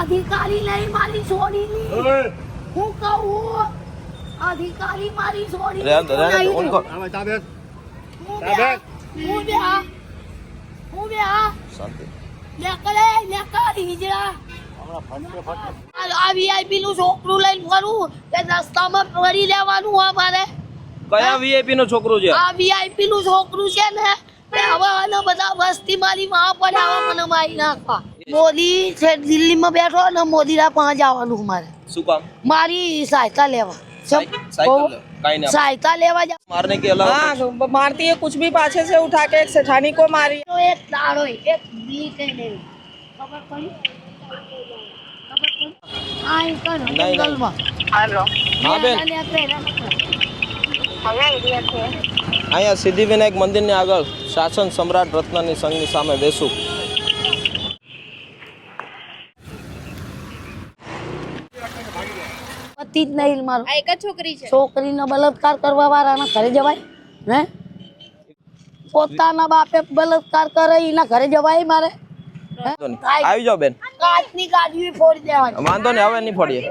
અધિકારી નહીં મારી છોડીની હું કહું અધિકારી મારી છોડી. હું બે હું બે હું બે શાંતિ. લેકડ હિજરા આ વીઆઈપી નું છોકરું લઈને ફરું. તે રસ્તામાં ફરી લેવાનું અમારે. કયા વીઆઈપી નું છોકરો છે? આ વીઆઈપી નું છોકરું છે ને તે હવે આને બધા વસ્તી મારી માં પડાવવા મને મારી નાખવા મોદી છે દિલ્હીમાં બેઠો ને મોદીના પાંચ આવવાનું મારે શું કામ મારી સહાયતા લેવા सहायता लेवा जा मारने के अलावा हाँ मारती है कुछ भी पाछे से उठा के एक सेठानी को मारी तो एक ताड़ो एक बी के नहीं खबर पड़ी खबर पड़ी हां इनका जंगल में हेलो हां बेन અહીંયા સિદ્ધિવિનાયક મંદિરની આગળ શાસન સમ્રાટ રત્નની સંઘની સામે બેસું. પતિ જ નહીં મારો. આ એક જ છોકરી છે. છોકરીનો બલાત્કાર કરવા વાળાના ઘરે જવાય હે? પોતાના બાપે બલાત્કાર કરે એના ઘરે જવાય મારે. આવી જાઓ બેન. કાચની ગાડી ફોડી દેવાની. વાંધો નહીં હવે નહીં ફોડીએ.